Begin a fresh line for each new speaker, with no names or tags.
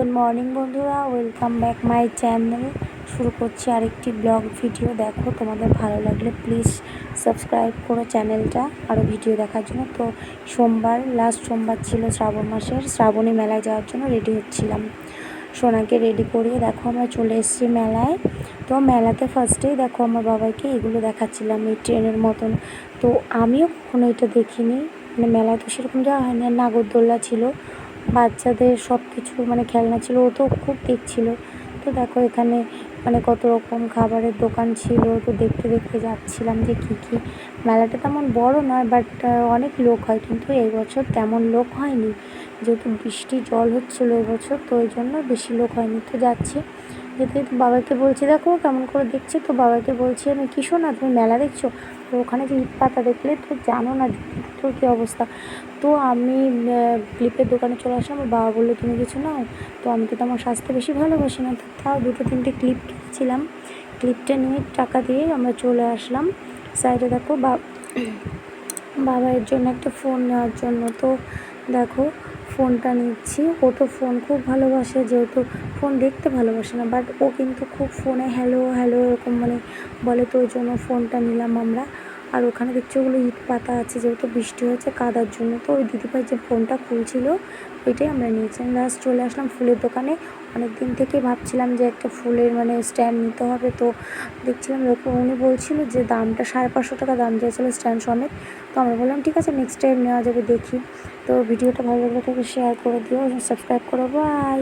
Good morning বন্ধুরা, welcome back my channel. শুরু করছি আরেকটি ব্লগ ভিডিও। দেখো, তোমাদের ভালো লাগলে প্লিজ সাবস্ক্রাইব করো চ্যানেলটা আরও ভিডিও দেখার জন্য। তো সোমবার লাস্ট সোমবার ছিল শ্রাবণ মাসের, শ্রাবণী মেলায় যাওয়ার জন্য রেডি হচ্ছিলাম। সোনাকে রেডি করিয়ে দেখো, আমরা চলে এসেছি মেলায়। তো মেলাতে ফার্স্টেই দেখো, আমার বাবাকে এগুলো দেখাচ্ছিলাম এই ট্রেনের মতন। তো আমিও কখনো এটা দেখিনি। মানে মেলায় তো সেরকম যাওয়া হয়নি, আর নাগরদোল্লা ছিল। বাচ্চাদের সব কিছু মানে খেলনা ছিল, ও তো খুব দেখছিল। তো দেখো এখানে মানে কত রকম খাবারের দোকান ছিল, তো দেখতে দেখতে যাচ্ছিলাম যে কী কী। মেলাটা তেমন বড় নয় বাট অনেক লোক হয়, কিন্তু এই বছর তেমন লোক হয়নি। যেহেতু বৃষ্টি জল হচ্ছিল এবছর তো ওই জন্য বেশি লোক হয়নি। তো যাচ্ছি। যেতে বাবাকে বলছি, দেখো কেমন করে দেখছে তো? বাবাকে বলছি, আমি কী শোনা? তুমি মেলা দেখছ? তো ওখানে যে ইট পাতা দেখলে তো জানো না তোর কী অবস্থা? তো আমি ক্লিপের দোকানে চলে আসলাম। আমার বাবা বলল, তুমি কিছু নাও? তো আমি তো তেমন সাজতে বেশি ভালোবাসি না। তাও দুটো তিনটে ক্লিপ কিনেছিলাম। ক্লিপটা নিয়ে টাকা দিয়ে আমরা চলে আসলাম। সাইডে দেখো, বা বাবার জন্য একটা ফোন নেওয়ার জন্য। তো দেখো ফোনটা নিচ্ছি। ও তো ফোন খুব ভালোবাসে, যেহেতু ফোন দেখতে ভালোবাসে না বাট ও কিন্তু খুব ফোনে হ্যালো হ্যালো এরকম মানে বলে তো ওই জন্য ফোনটা নিলাম আমরা। আর ওখানে দেখছি ওগুলো ইট পাতা আছে, যেহেতু বৃষ্টি হয়েছে কাদার জন্য, তো ওই দিদিভাই যে ফোনটা খুলছিল, ওইটাই আমরা নিয়েছিলাম লাস্ট চলে আসলাম ফুলের দোকানে। অনেক দিন থেকে ভাবছিলাম যে একটা ফুলের মানে স্ট্যান্ড নিতে হবে, তো দেখছিলাম এরকম উনি বলছিল যে দামটা সাড়ে পাঁচশো টাকা দাম দিয়েছিলো স্ট্যান্ড সমেত। তো আমরা বললাম, ঠিক আছে নেক্সট টাইম নেওয়া যাবে, দেখি। তো ভিডিওটা ভালো লাগলে তাকে শেয়ার করে দিও সাবস্ক্রাইব করো বাই